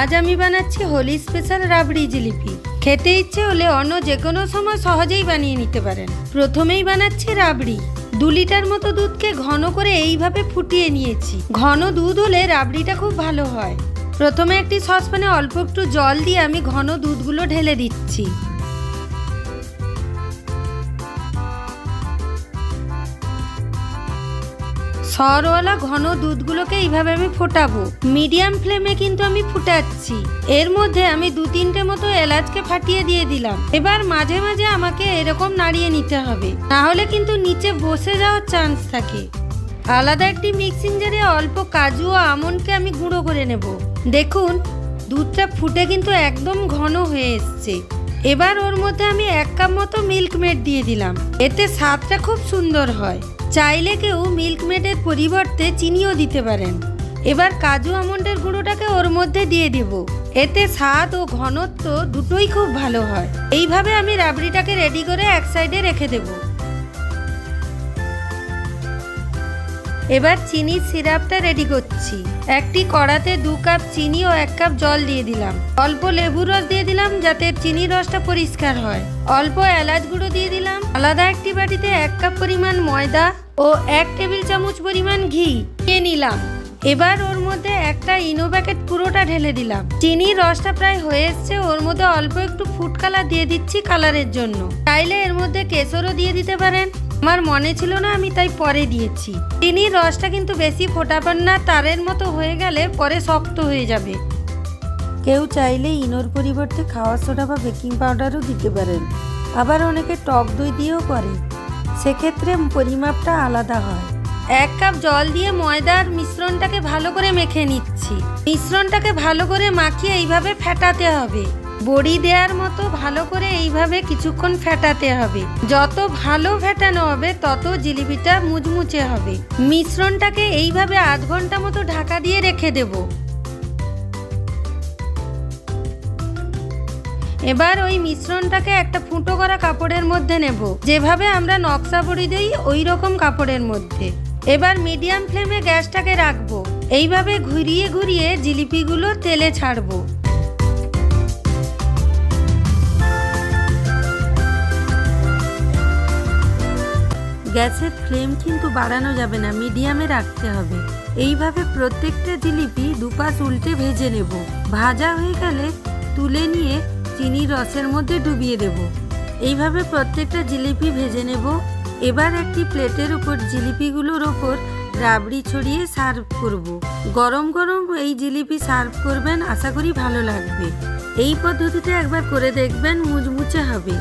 আজ আমি বানাচ্ছি হোলি স্পেশাল রাবড়ি জিলিপি। খেতে ইচ্ছে হলে অন্য যে কোনো সময় সহজেই বানিয়ে নিতে পারেন। প্রথমেই বানাচ্ছি রাবড়ি। দু লিটার মতো দুধকে ঘন করে এইভাবে ফুটিয়ে নিয়েছি। ঘন দুধ হলে রাবড়িটা খুব ভালো হয়। প্রথমে একটি সসপ্যানে অল্প একটু জল দিয়ে আমি ঘন দুধগুলো ঢেলে দিচ্ছি। সরওয়ালা ঘন দুধগুলোকে এইভাবে আমি ফোটাবো। মিডিয়াম ফ্লেমে কিন্তু আমি ফুটাচ্ছি। এর মধ্যে আমি দু তিনটে মতো এলাচকে ফাটিয়ে দিয়ে দিলাম। এবার মাঝে মাঝে আমাকে এরকম নাড়িয়ে নিতে হবে। না হলে কিন্তু নিচে বসে যাওয়ার চান্স থাকে। আলাদা একটি মিক্সিং জারে অল্প কাজু ও আমন্ডকে আমি গুঁড়ো করে নেব। দেখুন, দুধটা ফুটে কিন্তু একদম ঘন হয়ে এসছে। এবার ওর মধ্যে আমি এক কাপ মতো মিল্ক মেড দিয়ে দিলাম। এতে স্বাদটা খুব সুন্দর হয়। চাইলে কেউ মিল্কমেডের পরিবর্তে চিনিও দিতে পারেন। এবার কাজু আমন্ডের গুঁড়োটাকে ওর মধ্যে দিয়ে দেব। এতে স্বাদ ও ঘনত্ব দুটোই খুব ভালো হয়। এইভাবে আমি রাবড়িটাকে রেডি করে এক সাইডে রেখে দেবো। এবার চিনির সিরাপটা রেডি করছি। একটি কড়াতে দু কাপ চিনি ও এক কাপ জল দিয়ে দিলাম। অল্প লেবুর রস দিয়ে দিলাম যাতে চিনির রসটা পরিষ্কার হয়। অল্প এলাচ গুঁড়ো দিয়ে দিলাম। আলাদা একটি বাটিতে এক কাপ পরিমাণ ময়দা ও এক টেবিল চামচ পরিমাণ ঘি দিয়ে নিলাম। এবার ওর মধ্যে একটা ইনো প্যাকেট পুরোটা ঢেলে দিলাম। চিনির রসটা প্রায় হয়ে এসছে, ওর মধ্যে অল্প একটু ফুড কালার দিয়ে দিচ্ছি কালারের জন্য। চাইলে এর মধ্যে কেশরও দিয়ে দিতে পারেন। আমার মনে ছিল না আমি তাই পরে দিয়েছি। চিনির রসটা কিন্তু বেশি ফোটাবেন না তারের মতো হয়ে গেলে পরে শক্ত হয়ে যাবে। কেউ চাইলে ইনোর পরিবর্তে খাওয়ার সোডা বা বেকিং পাউডারও দিতে পারেন। আবার অনেকে টক দই দিয়েও করে। সেক্ষেত্রে পরিমাপটা আলাদা হয়। এক কাপ জল দিয়ে ময়দার মিশ্রণটাকে ভালো করে মেখে নিচ্ছি। মিশ্রণটাকে ভালো করে মাখিয়ে এইভাবে ফেটাতে হবে। বড়ি দেওয়ার মতো ভালো করে এইভাবে কিছুক্ষণ ফেটাতে হবে। যত ভালো ফেটানো হবে, তত জিলিপিটা মুচমুচে হবে। মিশ্রণটাকে এইভাবে আধ ঘণ্টা মতো ঢাকা দিয়ে রেখে দেবো। এবার ওই মিশ্রণটাকে একটা ফুটো করা কাপড়ের মধ্যে নেব। যেভাবে আমরা নকশা বড়ি দিই, ওই রকম কাপড়ের মধ্যে। এবার মিডিয়াম ফ্লেমে গ্যাসটাকে রাখব। এইভাবে ঘুরিয়ে ঘুরিয়ে জিলিপিগুলো তেলে ছাড়বো। গ্যাসের ফ্লেম কিন্তু বাড়ানো যাবে না, মিডিয়ামে রাখতে হবে। এইভাবে প্রত্যেকটা জিলিপি দুপাশ উল্টে ভেজে নেব। ভাজা হয়ে গেলে তুলে নিয়ে চিনির রসের মধ্যে ডুবিয়ে দেব। এইভাবে প্রত্যেকটা জিলিপি ভেজে নেব। এবার একটি প্লেটের উপর জিলিপিগুলোর ওপর রাবড়ি ছড়িয়ে সার্ভ করব। গরম গরম এই জিলিপি সার্ভ করবেন, আশা করি ভালো লাগবে। এই পদ্ধতিতে একবার করে দেখবেন, মুচমুচে হবে।